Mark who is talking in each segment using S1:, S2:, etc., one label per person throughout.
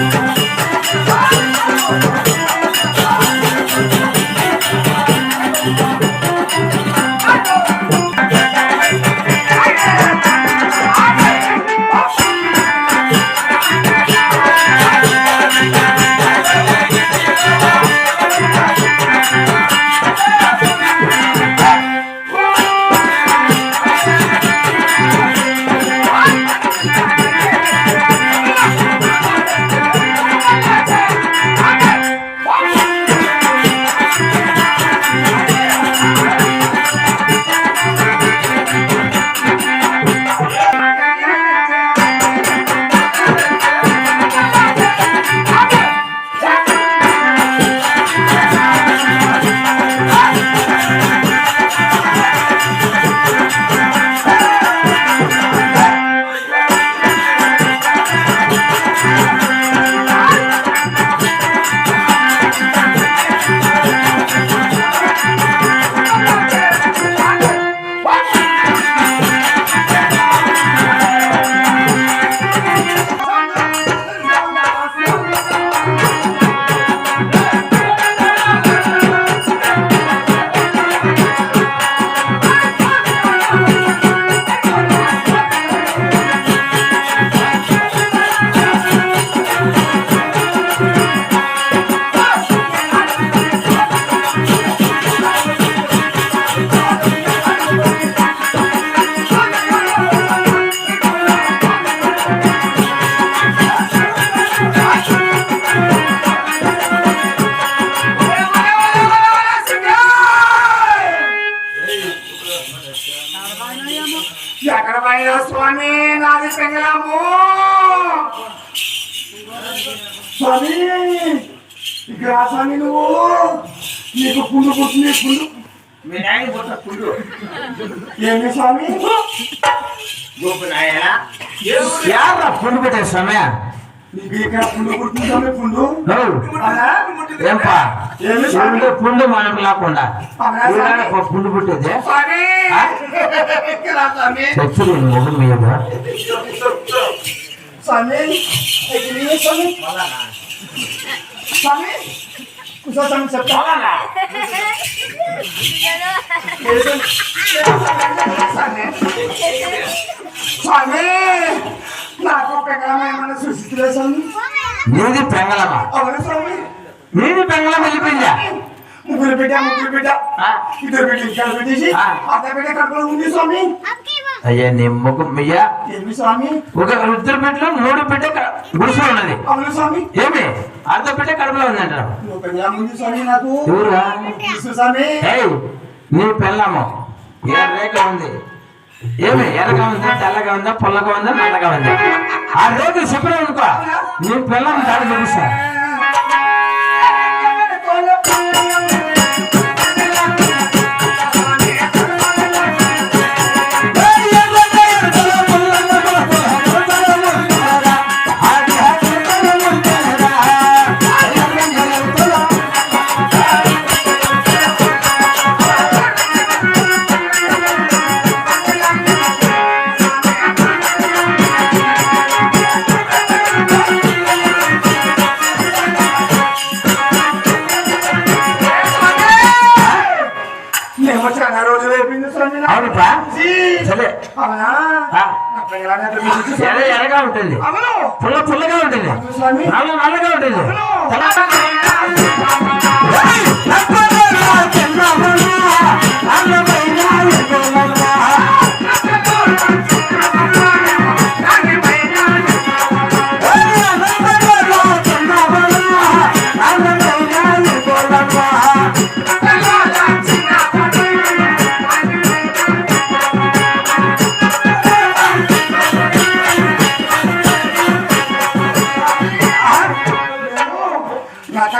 S1: Thank you. పోయినా స్వామి నాది పెంగళము. స్వామి ఇక్కడ స్వామి నువ్వు. నీకు పుండు పుట్టింది పుండు.
S2: మీ నాయన పుట్ట పుండు.
S1: ఏమి స్వామి?
S2: గోపు నాయన?
S3: పుండు పెట్టే సమయ
S1: ఇక్కడ. పుండు
S3: మనకు లేకుండా? పుండు పుట్టేది? చచ్చుడు మొహం మీద
S1: స్వామి. స్వామి కూర్చో పెంగళం సృష్టిలే స్వామి
S3: నీది పెంగళమా?
S1: అవును స్వామి
S3: నీది పెంగళం వెళ్ళిపోయిందా?
S1: ముగ్గురు బిడ్డ ముగ్గురు బిడ్డ ఇద్దరు బిడ్డ ఇక్కడ పెట్టేసి అత్త బిడ్డ కడుపులో ఉంది స్వామి
S3: అయ్యా నీ ముఖం అయ్య
S1: ఏమి స్వామి
S3: ఒక ఇద్దరు బిడ్డలు మూడు బిడ్డ గుడిసె ఉన్నది.
S1: అవును స్వామి
S3: ఏమి? అర్ధ బిడ్డ కడుపులో ఉందంట.
S1: నువ్వు ఉంది స్వామి నాకు
S3: ఎవరురా?
S1: స్వామి
S3: నీ పెళ్ళాము. ఏ రేఖ ఉంది? ఏమి? ఎర్రగా ఉందా తెల్లగా ఉందా పుల్లగా ఉందా నల్లగా ఉందా? ఆ రోజు చెప్పినా అనుకో నీ పిల్లల్ని దాడి చూపిస్తా
S1: మేము చాలా రోజులు అయిపోయింది స్వామి నాకు.
S3: అవునుపా
S1: జీ.
S3: సరే
S1: అవునా.
S3: ఎర్రగా ఉంటుంది. పుల్ల పుల్లగా ఉంటుంది. నల్ల నల్లగా ఉంటుంది.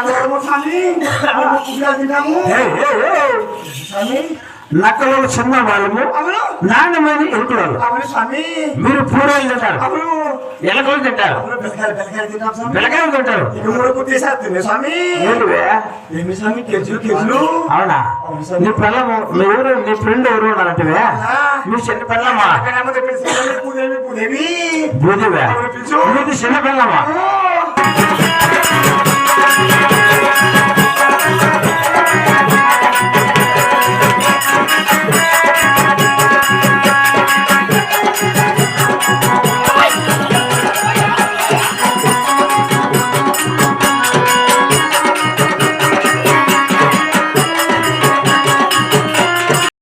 S1: నక్కలలో స్వామి స్వామి
S3: నక్కలు చిన్న వాళ్ళము. నాణ్యమైన ఎలుకలు
S1: స్వామి
S3: మీరు పూరలు తింటారు. ఎలకలు తింటారు.
S1: అవును
S3: పిల్లకాయలు తింటారు.
S1: స్వామి కేజీలు
S3: అవునా? నీ పిల్లము మీ ఊరు నీ ఫ్రెండ్ ఎవరు ఉన్నారంటే మీ చిన్న పిల్లమా
S1: అక్కడేమో పుదేవి
S3: నీది చిన్న పిల్లమా